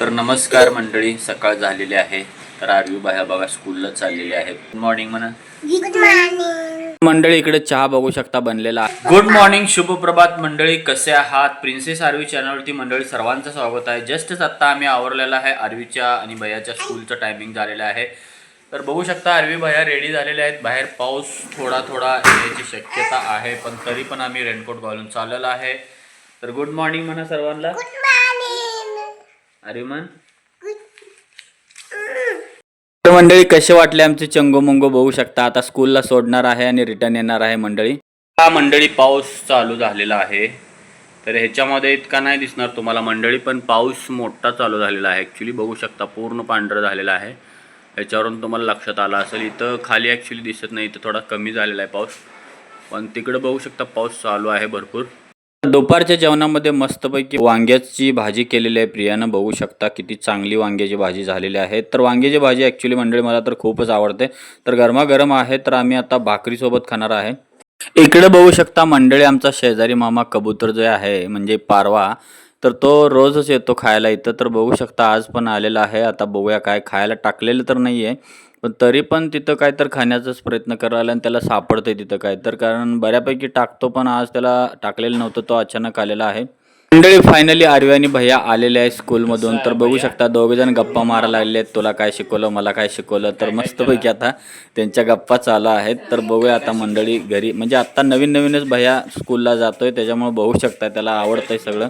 तर नमस्कार मंडळी सकाळ झालेली आहे. तर आरवी बाया बघा स्कूलला चाललेली आहे गुड मॉर्निंग म्हणा. गुड मॉर्निंग मंडळी इकडे चहा बघू शकता बनलेला. गुड मॉर्निंग शुभ प्रभात मंडळी. कसे आहात? प्रिन्सेस आरवी चॅनलवरती मंडळी सर्वांचं स्वागत आहे. जस्टच आता आम्ही आवरलेला आहे आरवीच्या आणि भैयाच्या स्कूलचं टायमिंग झालेलं आहे. तर बघू शकता आरवी भैया रेडी झालेले आहेत. बाहेर पाऊस थोडा थोडा येण्याची शक्यता आहे पण तरी पण आम्ही रेनकोट घालून चाललेलो आहे. तर गुड मॉर्निंग म्हणा सर्वांना. अरे तर मंडळी कसे वाटले आमचे चंगो मंगो बघू शकता? आता स्कूलला सोडणार आहे आणि रिटर्न येणार आहे मंडळी. हा मंडळी पाऊस चालू झालेला आहे. तर ह्याच्यामध्ये इतका नाही दिसणार तुम्हाला मंडळी पण पाऊस मोठा चालू झालेला आहे. ॲक्च्युली बघू शकता पूर्ण पांढरं झालेला आहे. ह्याच्यावरून तुम्हाला लक्षात आलं असेल इथं खाली ॲक्च्युली दिसत नाही इथं थोडा कमी झालेला आहे पाऊस. पण तिकडं बघू शकता पाऊस चालू आहे भरपूर. दुपारच्या जेवणामध्ये मस्तपैकी वांग्याची भाजी केलेली आहे. प्रियानं बघू शकता किती चांगली वांग्याची भाजी झालेली आहे. तर वांग्याची भाजी ॲक्च्युली मंडळी मला तर खूपच आवडते. तर गरमागरम आहे तर आम्ही आता भाकरीसोबत खाणार आहे. इकडे बघू शकता मंडळी आमचा शेजारी मामा कबूतर जो आहे म्हणजे पारवा तर तो रोजच येतो खायला इथं. तर बघू शकता आज पण आलेला आहे. आता बघूया काय खायला टाकलेलं तर नाही आहे पण तरी पण तिथं काय तर खाण्याचाच प्रयत्न करायला आणि त्याला सापडतं आहे तिथं काय तर कारण बऱ्यापैकी टाकतो पण आज त्याला टाकलेलं नव्हतं तो अचानक आलेला आहे. मंडळी फायनली आरवी आणि भैया आलेले आहे स्कूलमधून तर बघू शकता दोघे जण गप्पा मारायला लागले आहेत तुला काय शिकवलं मला काय शिकवलं? तर मस्तपैकी आता त्यांच्या गप्पा चालू आहेत. तर बघूया आता मंडळी घरी. म्हणजे आता नवीन नवीनच भैया स्कूलला जातोय त्याच्यामुळे बघू शकता त्याला आवडतंय सगळं.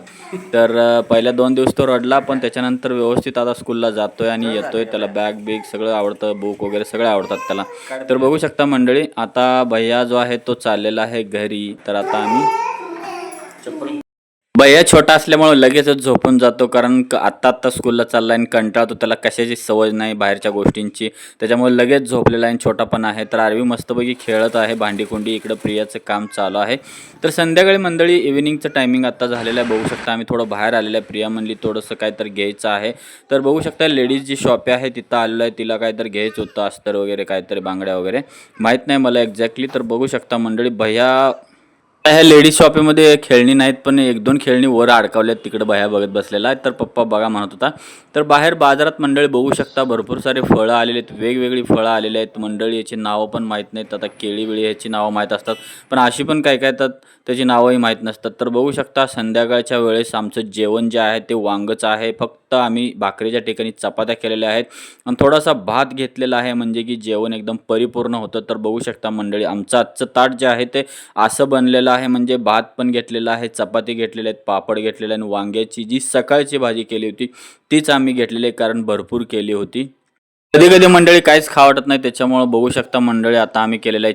तर पहिल्या दोन दिवस तो रडला पण त्याच्यानंतर व्यवस्थित आता स्कूलला जातोय आणि येतोय. त्याला बॅग बिग सगळं आवडतं बुक वगैरे सगळं आवडतात त्याला. तर बघू शकता मंडळी आता भैया जो आहे तो चाललेला आहे घरी. तर आता आम्ही भैया छोटा असल्यामुळे लगेचच झोपून जातो कारण क- आत्ता आत्ता स्कूलला चालला आणि कंटाळतो त्याला कशाची सवय नाही बाहेरच्या गोष्टींची. त्याच्यामुळे लगेच झोपलेला आहे आणि छोटा पण आहे. तर आरवी मस्तपैकी खेळत आहे भांडीकुंडी इकडं प्रियाचं काम चालू आहे. तर संध्याकाळी मंडळी इव्हिनिंगचं टायमिंग आत्ता झालेलं आहे. बघू शकता आम्ही थोडं बाहेर आलेलं आहे. प्रिया म्हणली थोडंसं काहीतरी घ्यायचं आहे. तर बघू शकता लेडीज जी शॉप आहे तिथं आलेलं आहे. तिला काहीतरी घ्यायचं होतं अस्तर वगैरे काहीतरी बांगड्या वगैरे. माहीत नाही मला एक्झॅक्टली तर बघू शकता मंडळी भैया ह्या लेडीज शॉपीमध्ये खेळणी नाहीत पण एक दोन खेळणी वर अडकावल्यात तिकडे बाहेर बघत बसलेला आहे तर पप्पा बघा म्हणत होता. तर बाहेर बाजारात मंडळी बघू शकता भरपूर सारे फळं आलेले आहेत. वेगवेगळी फळं आलेली आहेत. मंडळी याची नावं पण माहीत नाहीत. आता केळी बिळी याची नावं माहीत असतात. पण अशी पण काय काय तर त्याची नावंही माहीत नसतात. तर बघू शकता संध्याकाळच्या वेळेस आमचं जेवण जे आहे ते वांगच आहे. फक्त आम्ही भाकरीच्या ठिकाणी चपात्या केलेल्या आहेत. आणि थोडासा भात घेतलेला आहे म्हणजे की जेवण एकदम परिपूर्ण होतं. तर बघू शकता मंडळी आमचं आजचं ताट जे आहे ते असं बनलेलं आहे म्हणजे भात पण घेतलेला आहे चपाती घेतलेले आहेत पापड घेतलेले आणि वांग्याची जी सकाळची भाजी केली होती तीच आम्ही घेतलेली आहे कारण भरपूर केली होती. कधी कधी मंडळी काहीच खावटत नाही त्याच्यामुळं बघू शकता मंडळी आता आम्ही केलेलं आहे